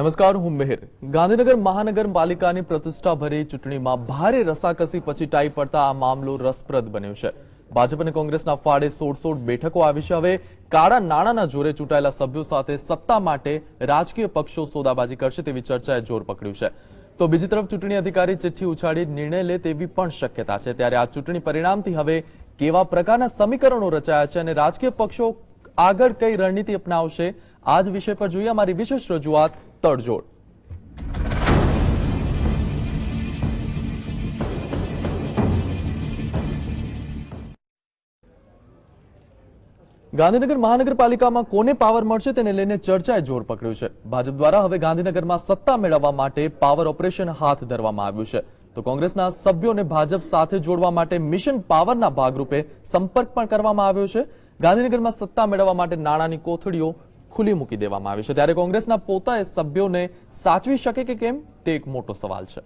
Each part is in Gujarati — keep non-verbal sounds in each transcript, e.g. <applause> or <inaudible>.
નમસ્કાર, હું મિહિર. ગાંધીનગર મહાનગરપાલિકાની પ્રતિષ્ઠાભરી ચૂંટણીમાં ભારે રસાકસી પછી ટાઈ પડતા આ મામલો રસપ્રદ બન્યો છે. ભાજપ અને કોંગ્રેસના ફાળે સોળ સોળ બેઠકો આવી છે. હવે કાળા નાણાંના જોરે ચૂંટાયેલા સભ્યો સાથે સત્તા માટે રાજકીય પક્ષો સોદાબાજી કરશે તેવી ચર્ચાએ જોર પકડ્યું છે. તો બીજી તરફ ચૂંટણી અધિકારી ચિઠ્ઠી ઉછાળી નિર્ણય લે તેવી પણ શક્યતા છે. ત્યારે આ ચૂંટણી પરિણામથી હવે કેવા પ્રકારના સમીકરણો રચાયા છે અને રાજકીય પક્ષો આગળ કઈ રણનીતિ અપનાવશે આ જ વિષય પર જોઈએ અમારી વિશેષ રજૂઆત તડજોડ. ગાંધીનગર મહાનગરપાલિકામાં કોને પાવર મળશે તેને લઈને ચર્ચાએ જોર પકડ્યું છે. ભાજપ દ્વારા હવે ગાંધીનગરમાં સત્તા મેળવવા માટે પાવર ઓપરેશન હાથ ધરવામાં આવ્યું છે. તો કોંગ્રેસના સભ્યોને ભાજપ સાથે જોડવા માટે મિશન પાવરના ભાગરૂપે સંપર્ક પણ કરવામાં આવ્યો છે. ગાંધીનગરમાં સત્તા મેળવવા માટે નાણાંની કોથળીઓ ખુલ્લી મૂકી દેવામાં આવી છે. ત્યારે કોંગ્રેસના પોતાએ સભ્યોને સાચવી શકે કે કેમ? તે એક મોટો સવાલ છે.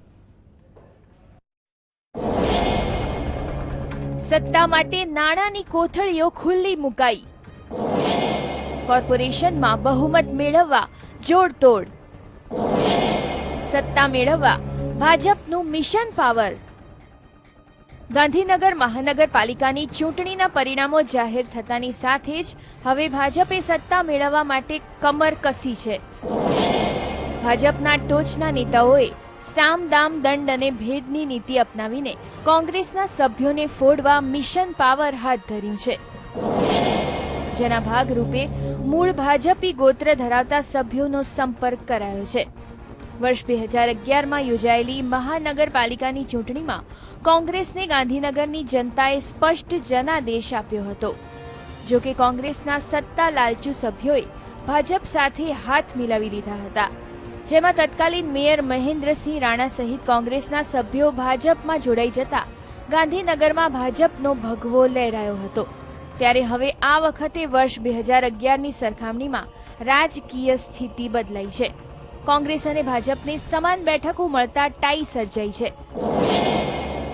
સત્તા માટે નાણાંની કોથળીઓ ખુલ્લી મુકાઈ. કોર્પોરેશનમાં બહુમત મેળવવા જોડતોડ સત્તા મેળવવા ભાજપનું મિશન પાવર. ગાંધીનગર મહાનગરપાલિકાની ચૂંટણીના પરિણામો જાહેર થતાની સાથે જ હવે ભાજપે સત્તા મેળવવા માટે કમર કસી છે. ભાજપના ટોચના નેતાઓએ સામ, દામ, દંડ અને ભેદની નીતિ અપનાવીને કોંગ્રેસના સભ્યોને ફોડવા મિશન પાવર હાથ ધર્યું છે. જેના ભાગરૂપે મૂળ ભાજપી ગોત્ર ધરાવતા સભ્યોનો સંપર્ક કરાયો છે. વર્ષ બે હજાર અગિયારમાં યોજાયેલી મહાનગરપાલિકાની ચૂંટણીમાં કોંગ્રેસને ગાંધીનગરની જનતાએ સ્પષ્ટ જનાદેશ આપ્યો હતો. જો કે કોંગ્રેસના સત્તા લાલચુ સભ્યોએ ભાજપ સાથે હાથ મિલાવી લીધા હતા. જેમાં તત્કાલીન મેયર મહેન્દ્રસિંહ રાણા સહિત કોંગ્રેસના સભ્યો ભાજપમાં જોડાઈ જતા ગાંધીનગરમાં ભાજપનો ભગવો લહેરાયો હતો. ત્યારે હવે આ વખતે વર્ષ બે હજાર અગિયારની સરખામણીમાં રાજકીય સ્થિતિ બદલાઈ છે. કોંગ્રેસ અને ભાજપને સમાન બેઠકો મળતા ટાઈ સર્જાઈ છે.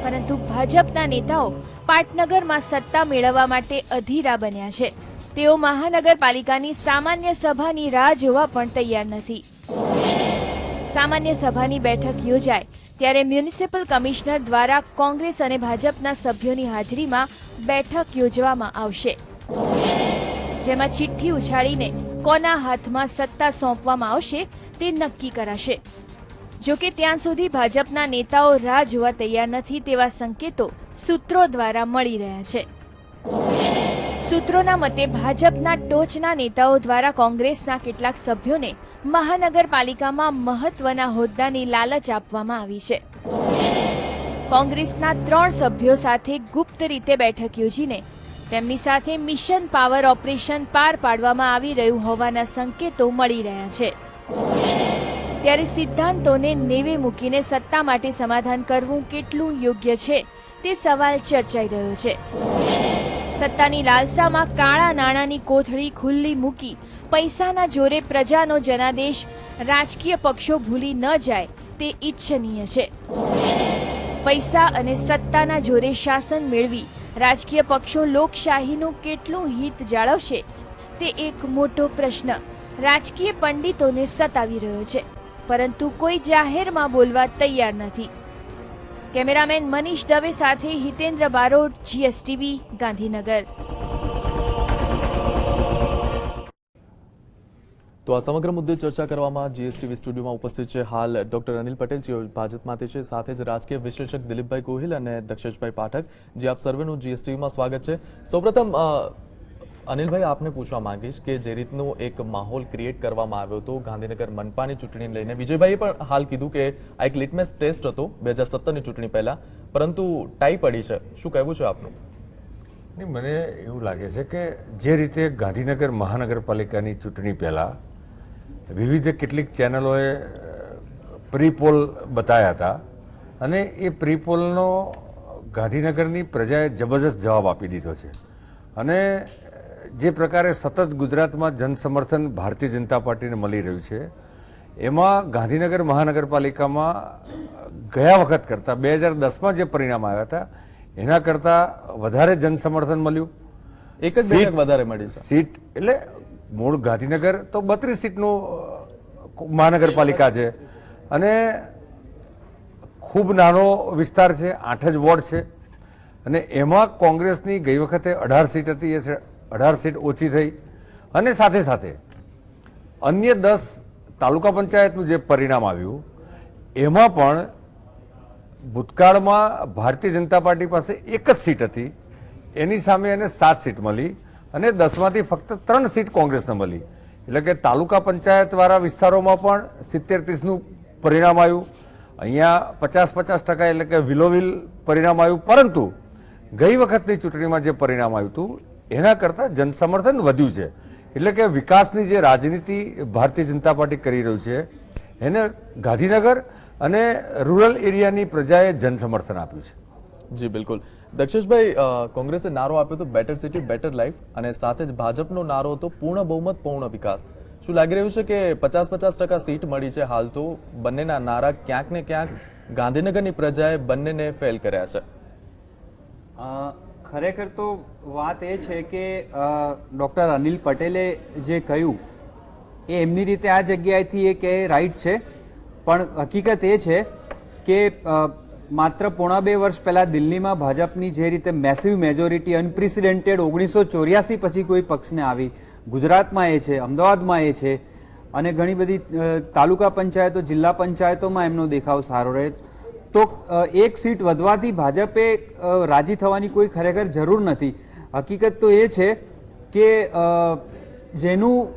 પરંતુ ભાજપના નેતાઓ પાટનગરમાં સત્તા મેળવવા માટે અધીરા બન્યા છે. તેઓ મહાનગરપાલિકાની સામાન્ય સભાની રાહ જોવા પણ તૈયાર નથી. સામાન્ય સભાની બેઠક યોજાય ત્યારે મ્યુનિસિપલ કમિશનર દ્વારા કોંગ્રેસ અને ભાજપના સભ્યોની હાજરીમાં બેઠક યોજવામાં આવશે. જેમાં ચિઠ્ઠી ઉછાળીને કોના હાથમાં સત્તા સોંપવામાં આવશે તે નક્કી કરાશે. જો કે ત્યાં સુધી ભાજપના નેતાઓ રાહ જોવા તૈયાર નથી તેવા સંકેતો સૂત્રો દ્વારા મળી રહ્યા છે. સૂત્રોના મતે ભાજપના ટોચના નેતાઓ દ્વારા કોંગ્રેસના કેટલાક સભ્યોને મહાનગરપાલિકામાં મહત્વના હોદ્દાની લાલચ આપવામાં આવી છે. કોંગ્રેસના ત્રણ સભ્યો સાથે ગુપ્ત રીતે બેઠક યોજીને તેમની સાથે મિશન પાવર ઓપરેશન પાર પાડવામાં આવી રહ્યું હોવાના સંકેતો મળી રહ્યા છે. ત્યારે સિદ્ધાંતોને નેવે મૂકીને સત્તા માટે સમાધાન કરવું કેટલું યોગ્ય છે તે સવાલ ચર્ચાઈ રહ્યો છે. સત્તાની લાલસામાં કાળા નાણાંની કોથળી ખુલ્લી મૂકી પૈસાના જોરે પ્રજાનો જનાદેશ રાજકીય પક્ષો ભૂલી ન જાય તે ઈચ્છનીય છે. પૈસા અને સત્તાના જોરે શાસન મેળવી રાજકીય પક્ષો લોકશાહીનું કેટલું હિત જાળવશે તે એક મોટો પ્રશ્ન રાજકીય પંડિતોને સતાવી રહ્યો છે. પરંતુ કોઈ જાહેરમાં બોલવા તૈયાર નથી. કેમેરામેન મનીષ દવે સાથે હિતેન્દ્ર બારોટ, જીએસટીવી, ગાંધીનગર. તો આ સમગ્ર મુદ્દે ચર્ચા કરવામાં જીએસટીવી સ્ટુડિયોમાં ઉપસ્થિત છે હાલ ડોક્ટર અનિલ પટેલ, જેઓ ભાજપમાંથી છે. સાથે જ રાજકીય વિશ્લેષક દિલીપભાઈ ગોહિલ અને દક્ષેશભાઈ પાઠક, જે આપ સર્વેનું જીએસટીવીમાં સ્વાગત છે. સૌપ્રથમ અનિલભાઈ, આપને પૂછવા માંગીશ કે જે રીતનો એક માહોલ ક્રિએટ કરવામાં આવ્યો હતો, ગાંધીનગર મનપાની ચૂંટણીને લઈને. વિજયભાઈએ પણ હાલ કીધું કે આ એક લિટમેસ ટેસ્ટ હતો, બે હજાર સત્તરની ચૂંટણી પહેલા. પરંતુ ટાઈ પડી છે. શું કહેવું છે આપનું? નહીં, મને એવું લાગે છે કે જે રીતે ગાંધીનગર મહાનગરપાલિકાની ચૂંટણી પહેલાં વિવિધ કેટલીક ચેનલોએ પ્રીપોલ બતાવ્યા હતા અને એ પ્રીપોલનો ગાંધીનગરની પ્રજાએ જબરદસ્ત જવાબ આપી દીધો છે. અને જે પ્રકારે સતત ગુજરાતમાં જનસમર્થન ભારતીય જનતા પાર્ટીને મળી રહ્યું છે એમાં ગાંધીનગર મહાનગરપાલિકામાં ગયા વખત કરતાં બે હજાર દસમાં જે પરિણામ આવ્યા હતા એના કરતાં વધારે જનસમર્થન મળ્યું. એક જ બેઠક વધારે મળી સીટ એટલે મૂળ ગાંધીનગર તો બત્રીસ સીટનું મહાનગરપાલિકા છે. અને ખૂબ નાનો વિસ્તાર છે આઠ જ વોર્ડ છે. અને એમાં કોંગ્રેસની ગઈ વખતે અઢાર સીટ હતી એ અઢાર સીટ ઓછી થઈ. અને સાથે સાથે અન્ય દસ તાલુકા પંચાયતનું જે પરિણામ આવ્યું, એમાં પણ ભૂતકાળમાં ભારતીય જનતા પાર્ટી પાસે એક જ સીટ હતી. એની સામે એને સાત સીટ મળી અને દસમાંથી ફક્ત ત્રણ સીટ કોંગ્રેસને મળી. એટલે કે તાલુકા પંચાયતવાળા વિસ્તારોમાં પણ સિત્તેર ત્રીસનું પરિણામ આવ્યું. અહીંયા પચાસ પચાસ ટકા એટલે કે વિલોવિલ પરિણામ આવ્યું. પરંતુ ગઈ વખતની ચૂંટણીમાં જે પરિણામ આવ્યું હતું એના કરતાં જનસમર્થન વધ્યું છે. એટલે કે વિકાસની જે રાજનીતિ ભારતીય જનતા પાર્ટી કરી રહ્યું છે એને ગાંધીનગર અને રૂરલ એરિયાની પ્રજાએ જનસમર્થન આપ્યું છે. જી બિલકુલ. દક્ષેશભાઈ કોંગ્રેસે નારો આપ્યો હતો બેટર સિટી બેટર લાઈફ અને સાથે જ ભાજપનો નારો હતો પૂર્ણ બહુમત પૂર્ણ વિકાસ. શું લાગી રહ્યું છે કે પચાસ પચાસ ટકા સીટ મળી છે હાલ તો? બંનેના નારા ક્યાંક ને ક્યાંક ગાંધીનગરની પ્રજાએ બંનેને ફેલ કર્યા છે. ખરેખર તો વાત એ છે કે ડૉક્ટર અનિલ પટેલે જે કહ્યું, એ એમની રીતે આ જગ્યાએથી એ કે રાઈટ છે. પણ હકીકત એ છે કે માત્ર પોણા બે વર્ષ પહેલાં દિલ્હીમાં ભાજપની જે રીતે મેસિવ મેજોરિટી અનપ્રેસિડેન્ટેડ ઓગણીસો ચોર્યાસી પછી કોઈ પક્ષને આવી. ગુજરાતમાં એ છે, અમદાવાદમાં એ છે, અને ઘણી બધી તાલુકા પંચાયતો, જિલ્લા પંચાયતોમાં એમનો દેખાવ સારો રહે. તો એક સીટ વધવાથી ભાજપે રાજી થવાની કોઈ ખરેખર જરૂર નથી. હકીકત તો એ છે કે જેનું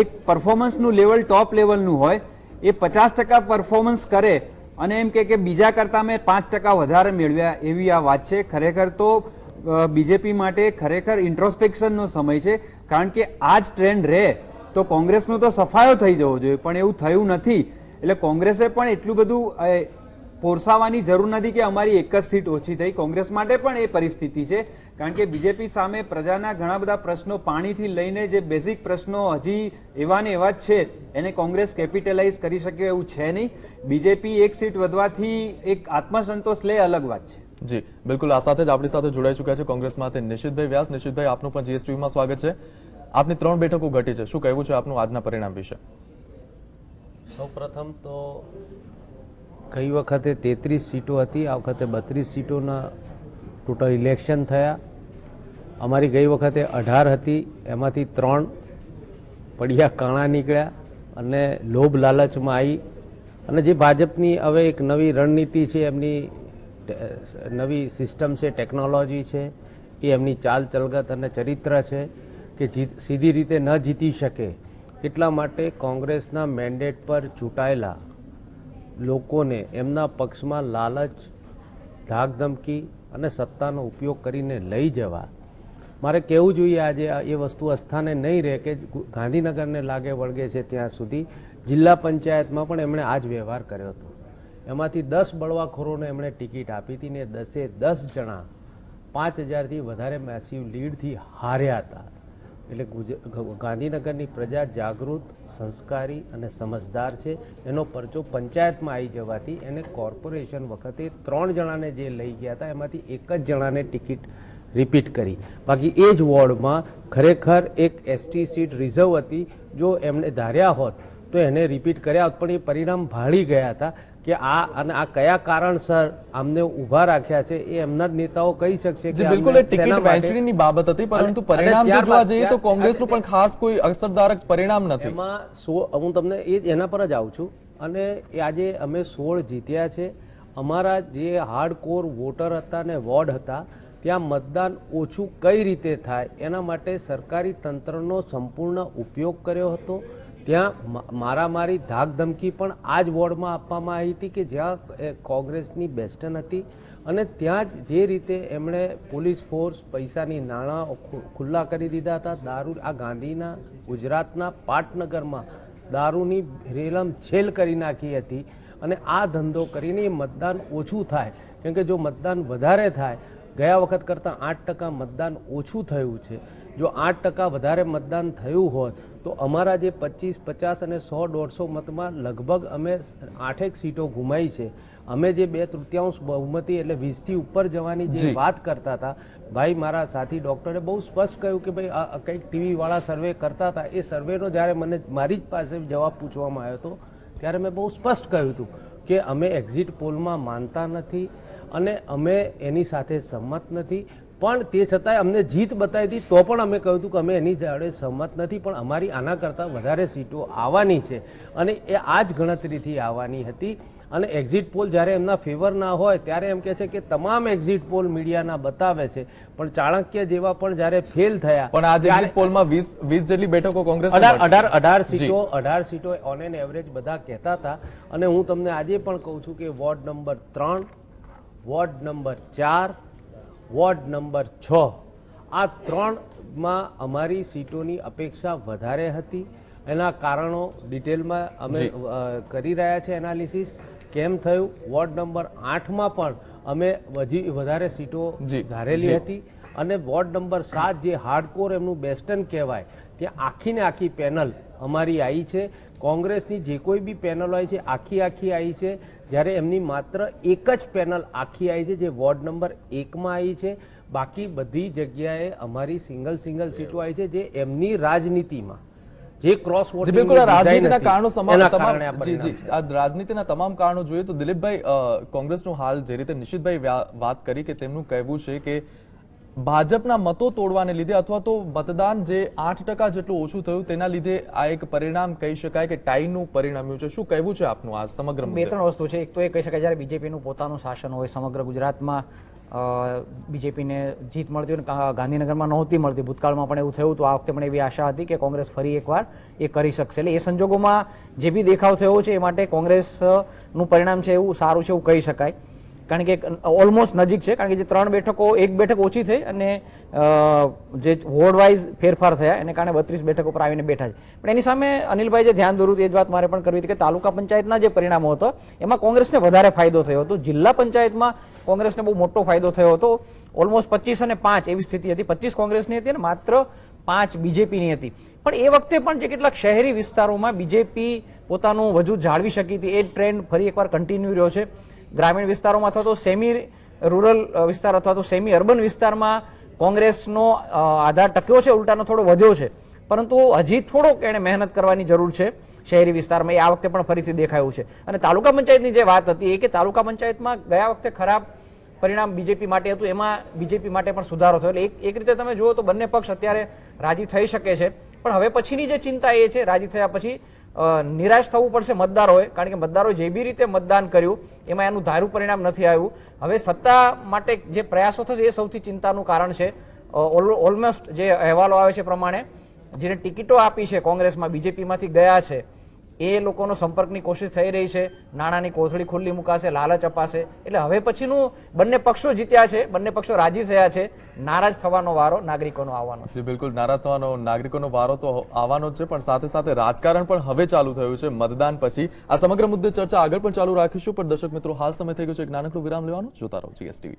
એક પરફોર્મન્સનું લેવલ ટોપ લેવલનું હોય, એ પચાસ ટકા પરફોર્મન્સ કરે અને એમ કે બીજા કરતાં મેં પાંચ ટકા વધારે મેળવ્યા એવી આ વાત છે. ખરેખર તો બીજેપી માટે ખરેખર ઇન્ટ્રોસ્પેક્શનનો સમય છે. કારણ કે આ જ ટ્રેન્ડ રહે તો કોંગ્રેસનો તો સફાયો થઈ જવો જોઈએ, પણ એવું થયું નથી. એટલે કોંગ્રેસે પણ એટલું બધું પોરસાવાની જરૂર નથી કે અમારી એક જ સીટ ઓછી થઈ. કોંગ્રેસ માટે પણ એ પરિસ્થિતિ છે. કારણ કે બીજેપી સામે પ્રજાના ઘણા બધા પ્રશ્નો પાણીથી લઈને જે બેઝિક પ્રશ્નો હજી એવા ને એવા જ છે એને કોંગ્રેસ કેપિટલાઇઝ કરી શકે એવું છે નહીં. બીજેપી એક સીટ વધવાથી એક આત્મસંતોષ લે અલગ વાત છે. જી બિલકુલ. આ સાથે જ આપણી સાથે જોડાઈ ચૂક્યા છે કોંગ્રેસમાંથી નિશિતભાઈ વ્યાસ. નિશિતભાઈ આપનું પણ જીએસટીવીમાં સ્વાગત છે. આપની ત્રણ બેઠકો ઘટી છે. શું કહેવું છે આપનું આજના પરિણામ વિશે? સૌપ્રથમ તો ગઈ વખતે તેત્રીસ સીટો હતી, આ વખતે બત્રીસ સીટોના ટોટલ ઇલેક્શન થયા. અમારી ગઈ વખતે અઢાર હતી, એમાંથી ત્રણ પડિયા કાણા નીકળ્યા અને લોભ લાલચમાં આવી અને જે ભાજપની હવે એક નવી રણનીતિ છે, એમની નવી સિસ્ટમ છે, ટેકનોલોજી છે, એ એમની ચાલ ચલગત અને ચરિત્ર છે કે જીત, સીધી રીતે ન જીતી શકે એટલા માટે કોંગ્રેસના મેન્ડેટ પર ચૂંટાયેલા લોકોને એમના પક્ષમાં લાલચ, ધાકધમકી અને સત્તાનો ઉપયોગ કરીને લઈ જવા. મારે કહેવું જોઈએ આજે એ વસ્તુ અસ્થાને નહીં રહે કે ગાંધીનગરને લાગે વળગે છે ત્યાં સુધી. જિલ્લા પંચાયતમાં પણ એમણે આ જ વ્યવહાર કર્યો હતો. એમાંથી દસ બળવાખોરોને એમણે ટિકિટ આપી હતી ને દસે દસ જણા પાંચ હજારથી વધારે મેસિવ લીડથી હાર્યા હતા. એટલે ગાંધીનગરની પ્રજા જાગૃત, સંસ્કારી અને સમજદાર છે. એનો પરચો પંચાયતમાં આવી જવાથી એને કોર્પોરેશન વખતે ત્રણ જણાને જે લઈ ગયા હતા, એમાંથી એક જ જણાને ટિકિટ રિપીટ કરી. બાકી એ જ વોર્ડમાં ખરેખર એક એસટી સીટ રિઝર્વ હતી. જો એમને ધાર્યા હોત તો એને રિપીટ કર્યા હોત, પણ એ પરિણામ ભાળી ગયા હતા. કે આ અને આ કયા કારણસર આમને ઊભા રાખ્યા છે એ એમના જ નેતાઓ કહી શકશે કે બિલકુલ એ ટિકિટ વહેંચણીની બાબત હતી પરંતુ પરિણામ જો જોવા જઈએ તો કોંગ્રેસનું પણ ખાસ કોઈ અસરદારક પરિણામ નથી. એમાં સો હું તમને એ જ એના પર જ આવું છું. અને એ આજે અમે સોળ જીત્યા છે. અમારા જે હાર્ડ કોર વોટર હતા ને વોર્ડ હતા ત્યાં મતદાન ઓછું કઈ રીતે થાય એના માટે સરકારી તંત્રનો સંપૂર્ણ ઉપયોગ કર્યો હતો. ત્યાં મારામારી, ધાકધમકી પણ આ જ વોર્ડમાં આપવામાં આવી હતી કે જ્યાં કોંગ્રેસની બેસ્ટન હતી અને ત્યાં જ જે રીતે એમણે પોલીસ ફોર્સ, પૈસાની નાણાં ખુલ્લા કરી દીધા હતા. દારૂ, આ ગાંધીના ગુજરાતના પાટનગરમાં દારૂની રેલમ છેલ કરી નાખી હતી અને આ ધંધો કરીને મતદાન ઓછું થાય. કેમ કે જો મતદાન વધારે થાય, ગયા વખત કરતાં આઠ ટકા મતદાન ઓછું થયું છે. જો આઠ ટકા વધારે મતદાન થયું હોત તો અમારા જે પચીસ પચાસ અને સો દોઢસો મતમાં લગભગ અમે આઠેક સીટો ગુમાઈ છે. અમે જે બે તૃતીયાંશ બહુમતી એટલે વીસથી ઉપર જવાની જે વાત કરતા હતા ભાઈ મારા સાથી ડૉક્ટરે બહુ સ્પષ્ટ કહ્યું કે ભાઈ આ કંઈક ટીવીવાળા સર્વે કરતા હતા. એ સર્વેનો જ્યારે મને મારી જ પાસે જવાબ પૂછવામાં આવ્યો હતો ત્યારે મેં બહુ સ્પષ્ટ કહ્યું હતું કે અમે એક્ઝિટ પોલમાં માનતા નથી અને અમે એની સાથે સંમત નથી. પણ તે છતાંય અમને જીત બતાવી હતી તો પણ અમે કહ્યું હતું કે અમે એની જોડે સંમત નથી પણ અમારી આના કરતાં વધારે સીટો આવવાની છે. અને એ આ જ ગણતરીથી આવવાની હતી. અને એક્ઝિટ પોલ જ્યારે એમના ફેવર ના હોય ત્યારે એમ કહે છે કે તમામ એક્ઝિટ પોલ મીડિયાના બતાવે છે. પણ ચાણક્ય જેવા પણ જ્યારે ફેલ થયા પણ આજે એક્ઝિટ પોલમાં વીસ વીસ જેટલી બેઠકો કોંગ્રેસ અઢાર અઢાર અઢાર સીટો અઢાર સીટો ઓન એન એવરેજ બધા કહેતા હતા. અને હું તમને આજે પણ કહું છું કે વોર્ડ નંબર ત્રણ વોર્ડ નંબર ચાર વોર્ડ નંબર છ. આ ત્રણમાં અમારી સીટોની અપેક્ષા વધારે હતી. એના કારણો ડિટેલમાં અમે કરી રહ્યા છે એનાલિસિસ. કેમ થયું? વોર્ડ નંબર આઠમાં પણ અમે વધી વધારે સીટો ધારેલી હતી. અને વોર્ડ નંબર સાત જે હાર્ડકોર એમનું બેસ્ટન કહેવાય ત્યાં આખી ને આખી પેનલ અમારી આવી છે. કોંગ્રેસની જે કોઈ બી પેનલ હોય છે આખી આખી આવી છે. જ્યારે એમની માત્ર એક જ પેનલ આખી આવી છે જે વોર્ડ નંબર એકમાં આવી છે. બાકી બધી જગ્યાએ અમારી સિંગલ સિંગલ સીટો આવી છે જે એમની રાજનીતિમાં. જે ક્રોસ વોટિંગ બિલકુલ રાજનીતિના કારણો તમામ જી જી આ રાજનીતિના તમામ કારણો જોઈએ તો દિલીપભાઈ કોંગ્રેસનું હાલ જે રીતે નિશિતભાઈ વાત કરી કે તેમનું કહેવું છે કે ભાજપના મતો તોડવાને લીધે અથવા તો મતદાન જે આઠ ટકા જેટલું ઓછું થયું તેના લીધે આ એક પરિણામ કહી શકાય કે ટાઈનું પરિણામ્યું છે. શું કહેવું છે આપનું આ સમગ્ર બે ત્રણ વસ્તુ છે. એક તો એ કહી શકાય જ્યારે બીજેપીનું પોતાનું શાસન હોય, સમગ્ર ગુજરાતમાં બીજેપીને જીત મળતી હોય ગાંધીનગરમાં નહોતી મળતી. ભૂતકાળમાં પણ એવું થયું, તો આ વખતે પણ એવી આશા હતી કે કોંગ્રેસ ફરી એકવાર એ કરી શકશે. એટલે એ સંજોગોમાં જે બી દેખાવ થયો છે એ માટે કોંગ્રેસનું પરિણામ છે એવું સારું છે એવું કહી શકાય. કારણ કે ઓલમોસ્ટ નજીક છે, કારણ કે જે ત્રણ બેઠકો, એક બેઠક ઓછી થઈ અને જે વોર્ડ વાઇઝ ફેરફાર થયા, એને કારણે બત્રીસ બેઠકો પર આવીને બેઠા છે. પણ એની સામે અનિલભાઈ જે ધ્યાન દોરું એ જ વાત મારે પણ કરવી હતી કે તાલુકા પંચાયતના જે પરિણામો હતો, એમાં કોંગ્રેસને વધારે ફાયદો થયો હતો. જિલ્લા પંચાયતમાં કોંગ્રેસને બહુ મોટો ફાયદો થયો હતો. ઓલમોસ્ટ પચીસ અને પાંચ એવી સ્થિતિ હતી. પચીસ કોંગ્રેસની હતી અને માત્ર પાંચ બીજેપીની હતી. પણ એ વખતે પણ જે કેટલાક શહેરી વિસ્તારોમાં બીજેપી પોતાનું વજૂદ જાળવી શકી હતી. એ ટ્રેન્ડ ફરી એકવાર કન્ટિન્યુ રહ્યો છે. ગ્રામીણ વિસ્તારોમાં અથવા તો સેમી રૂરલ વિસ્તાર અથવા તો સેમી અર્બન વિસ્તારમાં કોંગ્રેસનો આધાર ટક્યો છે, ઉલટાનો થોડો વધ્યો છે. પરંતુ હજી થોડોક એણે મહેનત કરવાની જરૂર છે. શહેરી વિસ્તારમાં એ આ વખતે પણ ફરીથી દેખાયું છે. અને તાલુકા પંચાયતની જે વાત હતી એ કે તાલુકા પંચાયતમાં ગયા વખતે ખરાબ પરિણામ બીજેપી માટે હતું, એમાં બીજેપી માટે પણ સુધારો થયો. એટલે એક એક રીતે તમે જુઓ તો બંને પક્ષ અત્યારે રાજી થઈ શકે છે. પણ હવે પછીની જે ચિંતા એ છે, રાજી થયા પછી નિરાશ થવું પડશે મતદારોએ, કારણ કે મતદારોએ જે બી રીતે મતદાન કર્યું, એમાં એનું ધાર્યું પરિણામ નથી આવ્યું. હવે સત્તા માટે જે પ્રયાસો થશે એ સૌથી ચિંતાનું કારણ છે. ઓલમોસ્ટ જે અહેવાલો આવે છે પ્રમાણે, જેને ટિકિટો આપી છે કોંગ્રેસમાં, બીજેપીમાંથી ગયા છે એ લોકોનો સંપર્કની કોશિશ થઈ રહી છે, નાણાંની કોથળી ખુલ્લી મુકાશે, લાલચ અપાશે. એટલે હવે પછીનું બંને પક્ષો જીત્યા છે, બંને પક્ષો રાજી થયા છે. નારાજ થવાનો વારો નાગરિકોનો આવવાનો છે. બિલકુલ. નારાજ થવાનો, નાગરિકોનો વારો તો આવવાનો જ છે, પણ સાથે સાથે રાજકારણ પણ હવે ચાલુ થયું છે, મતદાન પછી. આ સમગ્ર મુદ્દે ચર્ચા આગળ પણ ચાલુ રાખીશું, પણ દર્શક મિત્રો, હાલ સમય થઈ ગયો છે. એક નાનકડું વિરામ લેવાનું. જોતા રહો, જીએસટીવી.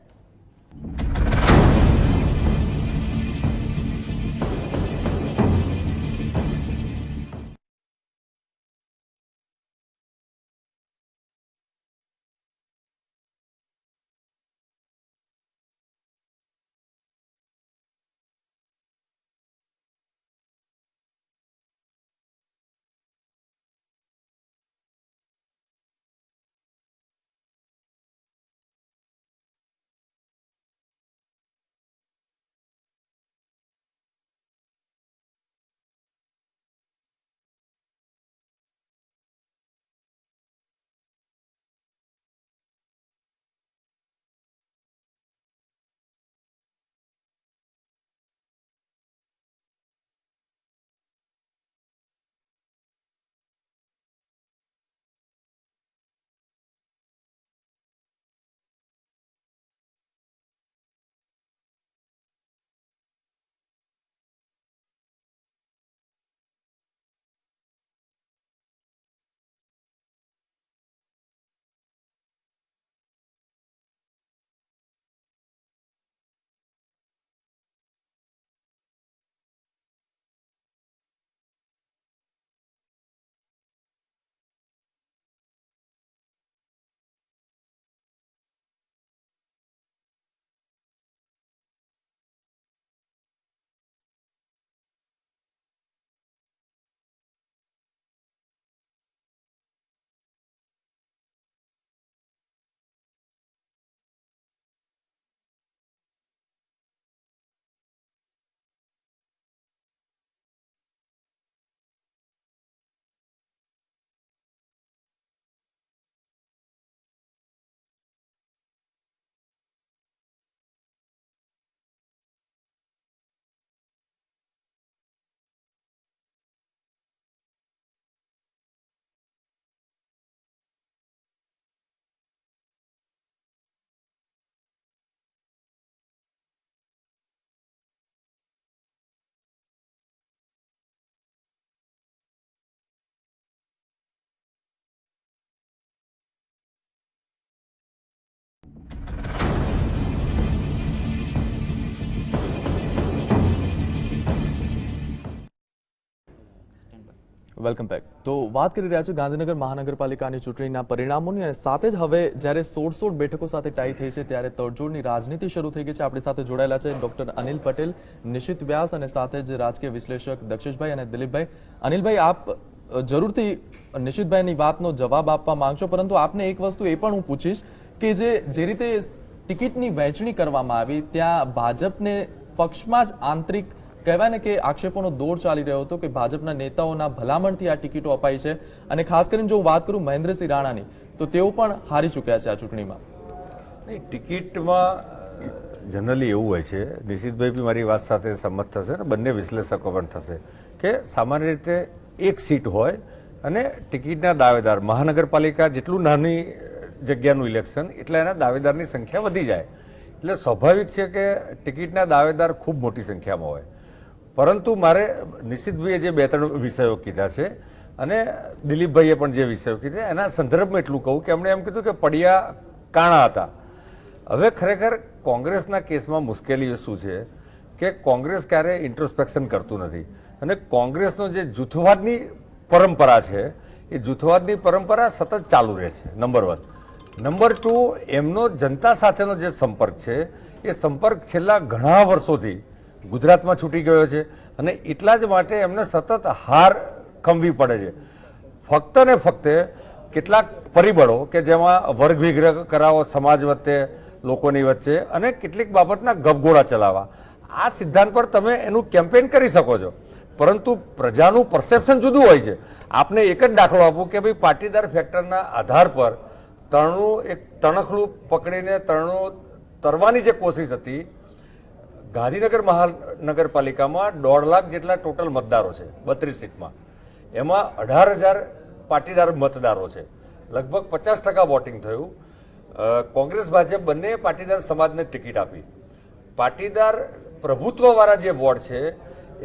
વેલકમ બેક તો વાત કરી રહ્યા છે ગાંધીનગર મહાનગરપાલિકાની ચૂંટણીના પરિણામોની અને સાથે જ હવે જ્યારે સોળ સોળ બેઠકો સાથે ટાઈ થઈ છે ત્યારે તડજોડની રાજનીતિ શરૂ થઈ ગઈ છે. આપણી સાથે જોડાયેલા છે ડોક્ટર અનિલ પટેલ, નિશિત વ્યાસ અને સાથે જ રાજકીય વિશ્લેષક દક્ષેશભાઈ અને દિલીપભાઈ. અનિલભાઈ, આપ જરૂરથી નિશિતભાઈની વાતનો જવાબ આપવા માંગશો, પરંતુ આપને એક વસ્તુ એ પણ હું પૂછીશ કે જે જે રીતે ટિકિટની વહેંચણી કરવામાં આવી, ત્યાં ભાજપને પક્ષમાં જ આંતરિક કહેવાય ને કે આક્ષેપોનો દોર ચાલી રહ્યો હતો કે ભાજપના નેતાઓના ભલામણથી આ ટિકિટો અપાઈ છે. અને ખાસ કરીને જો હું વાત કરું મહેન્દ્રસિંહ રાણાની, તો તેઓ પણ હારી ચૂક્યા છે આ ચૂંટણીમાં. ટિકિટમાં, જનરલી એવું હોય છે, નિશિતભાઈ બી મારી વાત સાથે સંમત થશે ને, બંને વિશ્લેષકો પણ થશે, કે સામાન્ય રીતે એક સીટ હોય અને ટિકિટના દાવેદાર, મહાનગરપાલિકા જેટલું નાની જગ્યાનું ઇલેક્શન, એટલે એના દાવેદારની સંખ્યા વધી જાય. એટલે સ્વાભાવિક છે કે ટિકિટના દાવેદાર ખૂબ મોટી સંખ્યામાં હોય. પરંતુ મારે નિશિતભાઈએ જે બે ત્રણ વિષયો કીધા છે અને દિલીપભાઈએ પણ જે વિષયો કીધા, એના સંદર્ભમાં એટલું કહું કે એમણે એમ કીધું કે પડિયા કાણા હતા. હવે ખરેખર કોંગ્રેસના કેસમાં મુશ્કેલી શું છે કે કોંગ્રેસ ક્યારે ઇન્ટ્રોસ્પેક્શન કરતું નથી. અને કોંગ્રેસનો જે જૂથવાદની પરંપરા છે, એ જૂથવાદની પરંપરા સતત ચાલુ રહે છે. Number one. નંબર ટુ, એમનો જનતા સાથેનો જે સંપર્ક છે, એ સંપર્ક છેલ્લા ઘણા વર્ષોથી ગુજરાતમાં છૂટી ગયો છે અને એટલા જ માટે એમને સતત હાર ખમવી પડે છે. ફક્ત ને ફક્ત કેટલાક પરિબળો કે જેમાં વર્ગ વિગ્રહ કરાવો સમાજ વચ્ચે, લોકોની વચ્ચે અને કેટલીક બાબતના ગપગોળા ચલાવવા. આ સિદ્ધાંત પર તમે એનું કેમ્પેન કરી શકો છો. પરંતુ પ્રજાનું પરસેપ્શન જુદું હોય છે. આપને એક જ દાખલો આપું કે ભાઈ પાટીદાર ફેક્ટરના આધાર પર તરણું એક તણખલું પકડીને તણનું તરવાની જે કોશિશ હતી ગાંધીનગર મહાનગરપાલિકામાં દોઢ લાખ જેટલા ટોટલ મતદારો છે, બત્રીસ સીટમાં. એમાં અઢાર હજાર પાટીદાર મતદારો છે. લગભગ પચાસ ટકા વોટિંગ થયું. કોંગ્રેસ, ભાજપ બંને પાટીદાર સમાજને ટિકિટ આપી. પાટીદાર પ્રભુત્વવાળા જે વોર્ડ છે,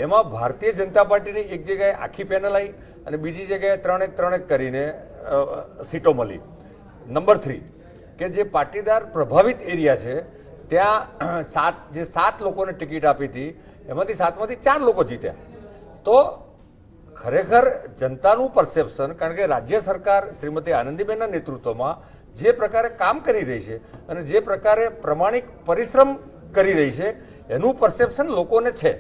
એમાં ભારતીય જનતા પાર્ટીની એક જગ્યાએ આખી પેનલ આવી અને બીજી જગ્યાએ ત્રણેક ત્રણેક કરીને સીટો મળી. નંબર થ્રી, કે જે પાટીદાર પ્રભાવિત એરિયા છે ત્યાં <clears throat> સાત, જે સાત લોકોને ટિકિટ આપી હતી, એમાંથી સાતમાંથી ચાર લોકો જીત્યા. તો ખરેખર જનતાનું પરસેપ્શન કારણ કે રાજ્ય સરકાર શ્રીમતી આનંદીબેનના નેતૃત્વમાં જે પ્રકારે કામ કરી રહી છે અને જે પ્રકારે પ્રમાણિક પરિશ્રમ કરી રહી છે, એનું પરસેપ્શન લોકોને છે.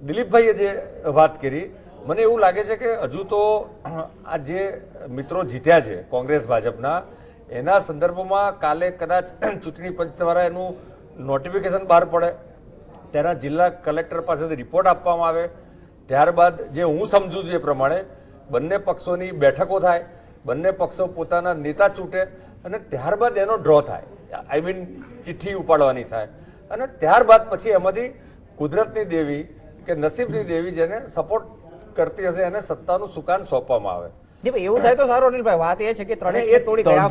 દિલીપભાઈએ જે વાત કરી, મને એવું લાગે છે કે હજુ તો આ જે મિત્રો જીત્યા છે, કોંગ્રેસ, ભાજપના એના સંદર્ભમાં કાલે કદાચ ચૂંટણી પંચ દ્વારા એનું નોટિફિકેશન બહાર પડે. તેના જિલ્લા કલેક્ટર પાસેથી રિપોર્ટ આપવામાં આવે. ત્યારબાદ જે હું સમજુ છું એ પ્રમાણે બંને પક્ષોની બેઠકો થાય, બંને પક્ષો પોતાના નેતા ચૂંટે અને ત્યારબાદ એનો ડ્રો થાય. આઈ મીન ચિઠ્ઠી ઉપાડવાની થાય. અને ત્યારબાદ પછી એમાંથી કુદરતની દેવી કે નસીબની દેવી જેને સપોર્ટ કરતી હશે એને સત્તાનું સુકાન સોંપવામાં આવે. એવું થાય તો સારું અનિલભાઈ. વાત એ છે કે ત્રણેક એ તોડી ત્રણ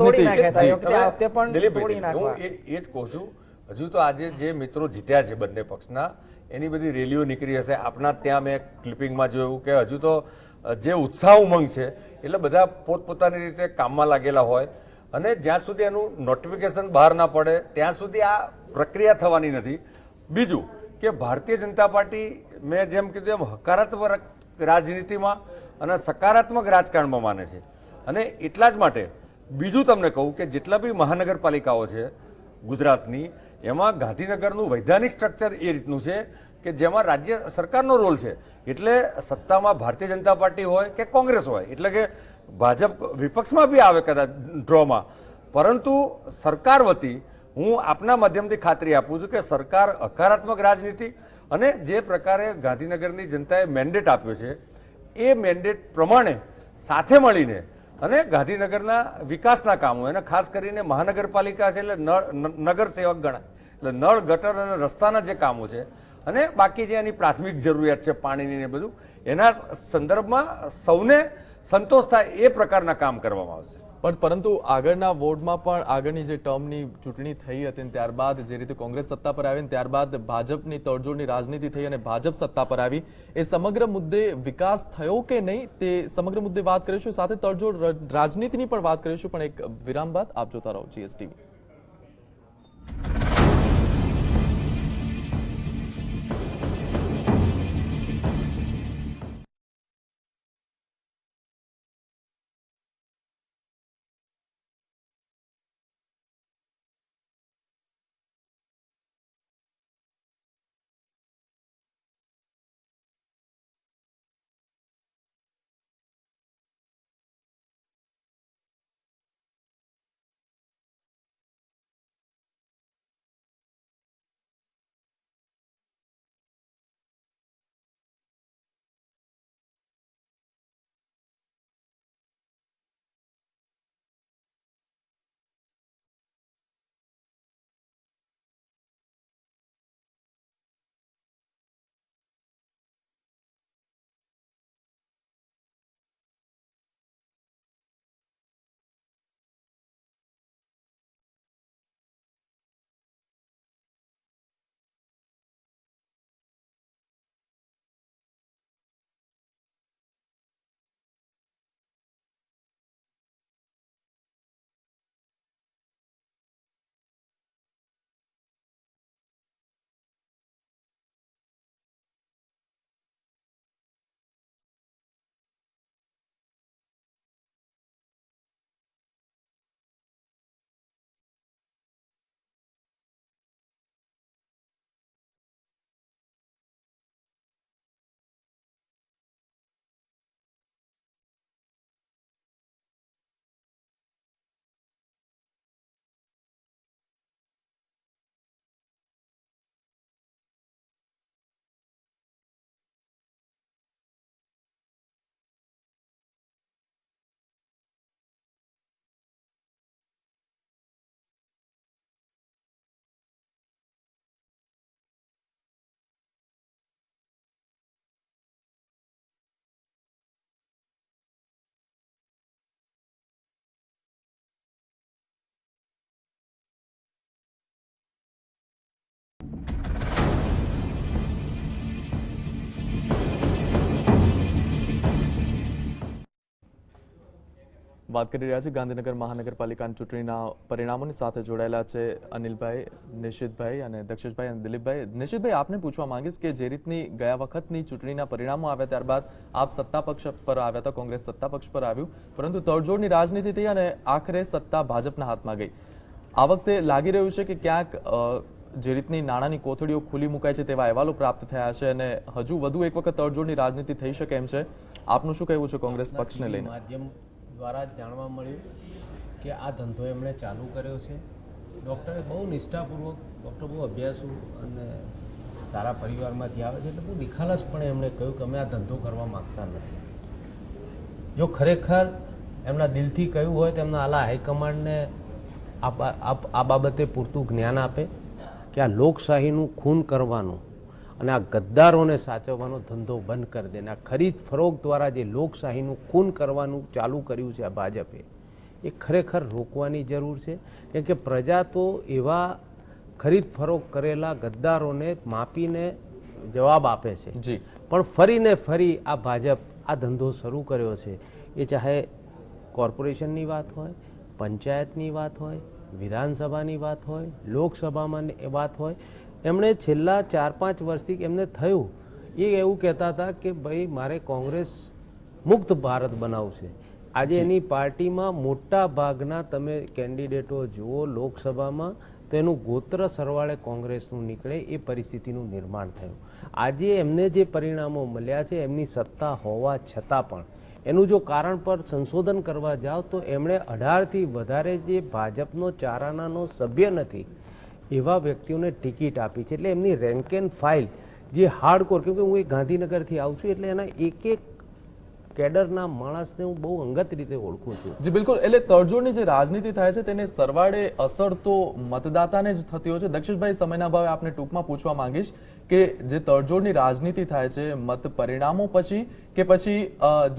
તોડી. વખતે પણ તોડી નાખવા. એ જ કહું છું હજુ તો આજે જે મિત્રો જીત્યા છે બંને પક્ષના એની બધી રેલીઓ નીકળી હશે. આપણા ત્યાં મેં ક્લિપિંગમાં જોયું કે હજુ તો જે ઉત્સાહ ઉમંગ છે એટલે બધા પોતપોતાની રીતે કામમાં લાગેલા હોય અને જ્યાં સુધી એનું નોટિફિકેશન બહાર ના પડે ત્યાં સુધી આ પ્રક્રિયા થવાની નથી. બીજું કે ભારતીય જનતા પાર્ટી મેં જેમ કીધું એમ હકારાત્મક રાજનીતિમાં અને સકારાત્મક રાજકારણમાં માને છે. અને એટલા જ માટે બીજું તમને કહું કે જેટલા બી મહાનગરપાલિકાઓ છે, ગુજરાતની, એમાં ગાંધીનગરનું વૈધાનિક સ્ટ્રક્ચર એ રીતનું છે કે જેમાં રાજ્ય સરકારનો રોલ છે. એટલે સત્તામાં ભારતીય જનતા પાર્ટી હોય કે કોંગ્રેસ હોય, એટલે કે ભાજપ વિપક્ષમાં બી આવે કદાચ ડ્રોમાં. પરંતુ સરકાર વતી હું આપના માધ્યમથી ખાતરી આપું છું કે સરકાર હકારાત્મક રાજનીતિ અને જે પ્રકારે ગાંધીનગરની જનતાએ મેન્ડેટ આપ્યો છે, એ મેન્ડેટ પ્રમાણે સાથે મળીને અને ગાંધીનગરના વિકાસના કામો અને ખાસ કરીને મહાનગરપાલિકા છે એટલે નગર સેવક ગણાય, એટલે નળ, ગટર અને રસ્તાના જે કામો છે અને બાકી જે એની પ્રાથમિક જરૂરિયાત છે પાણીની ને બધું, એના સંદર્ભમાં સૌને સંતોષ થાય એ પ્રકારના કામ કરવામાં આવશે. પણ પરંતુ આગળના વોર્ડમાં પણ આગળની જે ટર્મની ચૂંટણી થઈ હતી અને ત્યારબાદ જે રીતે કોંગ્રેસ સત્તા પર આવી ત્યારબાદ ભાજપની તોડજોડની રાજનીતિ થઈ અને ભાજપ સત્તા પર આવી, એ સમગ્ર મુદ્દે વિકાસ થયો કે નહીં તે સમગ્ર મુદ્દે વાત કરીશું. સાથે તડજોડ રાજનીતિની પણ વાત કરીશું. પણ એક વિરામ બાદ આપ જોતા રહો જીએસટીવી વાત કરી રહ્યા છે ગાંધીનગર મહાનગરપાલિકાની ચૂંટણીના પરિણામોની સાથે જોડાયેલા છે અનિલભાઈ, નિશિતભાઈ અને દક્ષેશભાઈ અને દિલીપભાઈ. નિશિતભાઈ, આપને પૂછવા માંગીશ કે જે રીતની ગયા વખતની ચૂંટણીના પરિણામો આવ્યા ત્યારબાદ આપ સત્તા પક્ષ પર આવ્યા હતા, કોંગ્રેસ સત્તા પક્ષ પર આવ્યું, પરંતુ તડજોડની રાજનીતિ થઈ અને આખરે સત્તા ભાજપના હાથમાં ગઈ. આ વખતે લાગી રહ્યું છે કે ક્યાંક જે રીતની નાણાંની કોથળીઓ ખુલ્લી મુકાય છે તેવા અહેવાલો પ્રાપ્ત થયા છે અને હજુ વધુ એક વખત તડજોડની રાજનીતિ થઈ શકે એમ છે. આપનું શું કહેવું છે કોંગ્રેસ પક્ષને લઈને? માધ્યમ દ્વારા જાણવા મળ્યું કે આ ધંધો એમણે ચાલુ કર્યો છે. ડૉક્ટરે બહુ નિષ્ઠાપૂર્વક, ડૉક્ટર બહુ અભ્યાસુ અને સારા પરિવારમાંથી આવે છે એટલે બહુ નિખાલસપણે એમણે કહ્યું કે અમે આ ધંધો કરવા માગતા નથી. જો ખરેખર એમના દિલથી કહ્યું હોય તો એમના આલા હાઈકમાન્ડને આ બાબતે પૂરતું જ્ઞાન આપે કે આ લોકશાહીનું ખૂન કરવાનું અને આ ગદ્દારોને સાચવવાનો ધંધો બંધ કરી દે. અને આ ખરીદ ફરોખ દ્વારા જે લોકશાહીનું ખૂન કરવાનું ચાલુ કર્યું છે આ ભાજપે એ ખરેખર રોકવાની જરૂર છે? કેમ કે પ્રજા તો એવા ખરીદ ફરોખ કરેલા ગદ્દારોને માપીને જવાબ આપે છે. જી. પણ ફરીને ફરી આ ભાજપ આ ધંધો શરૂ કર્યો છે. એ ચાહે કોર્પોરેશનની વાત હોય પંચાયતની વાત હોય વિધાનસભાની વાત હોય લોકસભામાં એ વાત હોય એમણે છેલ્લા ચાર પાંચ વર્ષથી એમને થયું એ એવું કહેતા હતા કે ભાઈ મારે કોંગ્રેસ મુક્ત ભારત બનાવશે. આજે એની પાર્ટીમાં મોટા ભાગના તમે કેન્ડિડેટો જુઓ લોકસભામાં તો એનું ગોત્ર સરવાળે કોંગ્રેસનું નીકળે એ પરિસ્થિતિનું નિર્માણ થયું. આજે એમને જે પરિણામો મળ્યા છે એમની સત્તા હોવા છતાં પણ એનું જો કારણ પર સંશોધન કરવા જાઓ તો એમણે અઢારથી વધારે જે ભાજપનો ચારાનાનો સભ્ય નથી એવા વ્યક્તિઓને ટિકિટ આપી છે. એટલે એમની રેન્ક એન્ડ ફાઇલ જે હાર્ડકોર કેમ કે હું એ ગાંધીનગરથી આવું છું, એટલે એના એક એક કેડરના માણસને હું બહુ અંગત રીતે ઓળખું છું. જી, બિલકુલ. એટલે તડજોડની જે રાજનીતિ થાય છે, તેને સરવાળે અસર તો મતદાતાને જ થતી હોય છે. દક્ષિશભાઈ સમયના ભાવે આપને ટૂંકમાં પૂછવા માંગીશ કે જે તડજોડની રાજનીતિ થાય છે, મત પરિણામો પછી કે પછી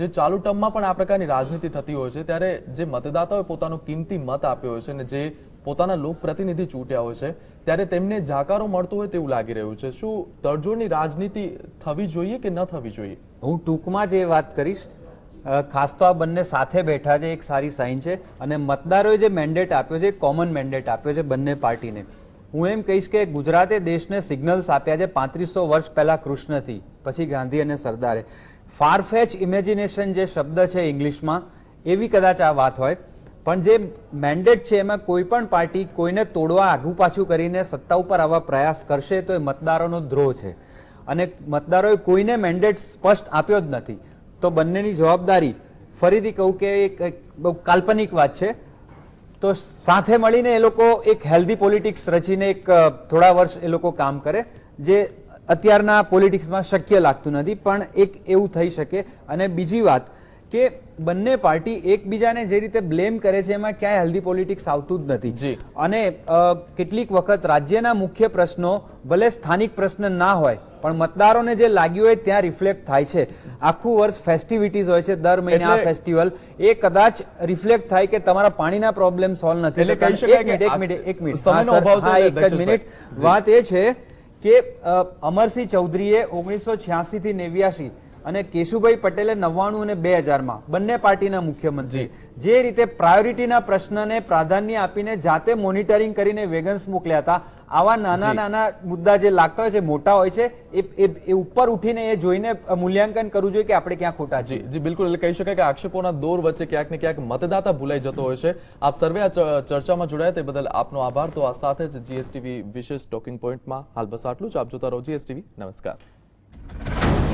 જે ચાલુ ટર્મમાં પણ આ પ્રકારની રાજનીતિ થતી હોય છે, ત્યારે જે મતદાતાઓએ પોતાનો કિંમતી મત આપ્યો હોય છે અને જે પોતાના લોકપ્રતિનિધિ ચૂંટ્યા હોય છે, ત્યારે તેમને જાકારો મળતો હોય તેવું લાગી રહ્યું છે. શું તડજોડની રાજનીતિ થવી જોઈએ કે ન થવી જોઈએ? હું ટૂંકમાં જ એ વાત કરીશ. ખાસ તો આ બંને સાથે બેઠા છે, એક સારી સાઇન છે અને મતદારોએ જે મેન્ડેટ આપ્યો છે કોમન મેન્ડેટ આપ્યો છે બંને પાર્ટીને. હું એમ કહીશ કે ગુજરાતે દેશને સિગ્નલ્સ આપ્યા છે પાંત્રીસો વર્ષ પહેલાં કૃષ્ણથી, પછી ગાંધી અને સરદારે. ફારફેચ ઇમેજિનેશન જે શબ્દ છે ઇંગ્લિશમાં, એવી કદાચ આ વાત હોય. પણ જે મેન્ડેટ છે એમાં કોઈ પણ પાર્ટી કોઈને તોડવા આઘું પાછું કરીને સત્તા ઉપર આવવા પ્રયાસ કરશે તો એ મતદારોનો ધ્રોહ છે. અને મતદારોએ કોઈને મેન્ડેટ સ્પષ્ટ આપ્યો જ નથી. તો બંનેની જવાબદારી, ફરીથી કહું કે એક બહુ કાલ્પનિક વાત છે. તો સાથે મળીને એ લોકો એક હેલ્ધી પોલિટિક્સ રચીને એક થોડા વર્ષ એ લોકો કામ કરે, જે અત્યારના પોલિટિક્સમાં શક્ય લાગતું નથી. પણ એક એવું થઈ શકે. અને બીજી વાત કે બંને પાર્ટી એકબીજાને જે રીતે બ્લેમ કરે છે એમાં ક્યાંય હેલ્ધી પોલિટિક્સ આવતું જ નથી. અને કેટલીક વખત રાજ્યના મુખ્ય પ્રશ્નો ભલે સ્થાનિક પ્રશ્ન ના હોય પણ મતદારોને જે લાગ્યું હોય ત્યાં રિફ્લેક્ટ થાય છે. આખું વર્ષ ફેસ્ટિવિટીઝ હોય છે દર મહિને આ ફેસ્ટિવલ એ કદાચ રિફ્લેક્ટ થાય કે તમારા પાણીના પ્રોબ્લેમ સોલ્વ નથી એક મિનિટ એક મિનિટ એક મિનિટ. એક જ મિનિટ. વાત એ છે કે અમરસિંહ ચૌધરીએ ઓગણીસો છ્યાસી થી નેવ્યાસી અને કેશુભાઈ પટેલે નવ્વાણું અને બે હજારમાં બંને પાર્ટીના મુખ્યમંત્રી. જે. રીતે પ્રાયોરિટીના પ્રશ્નને પ્રાધાન્ય આપીને જાતે મોનિટરિંગ કરીને વેગન્સ મોકલ્યા હતા આવા નાના નાના મુદ્દા જે લાગતા હોય છે મોટા હોય છે એ એ- ઉપર ઉઠીને એ જોઈને મૂલ્યાંકન કરવું જોઈએ કે આપણે ક્યાં ખોટા છે જી બિલકુલ. એટલે કહી શકાય કે આક્ષેપોના દોર વચ્ચે ક્યાંક ને ક્યાંક મતદાતા ભૂલાઈ જતો હોય છે. આપ સર્વે આ ચર્ચામાં જોડાયા તે બદલ આપનો આભાર. તો આ સાથે જ જીએસટીવી વિશેષ ટોકિંગ પોઈન્ટમાં હાલ બસ આટલું જ. આપ જોતા રહો જીએસટીવી નમસ્કાર.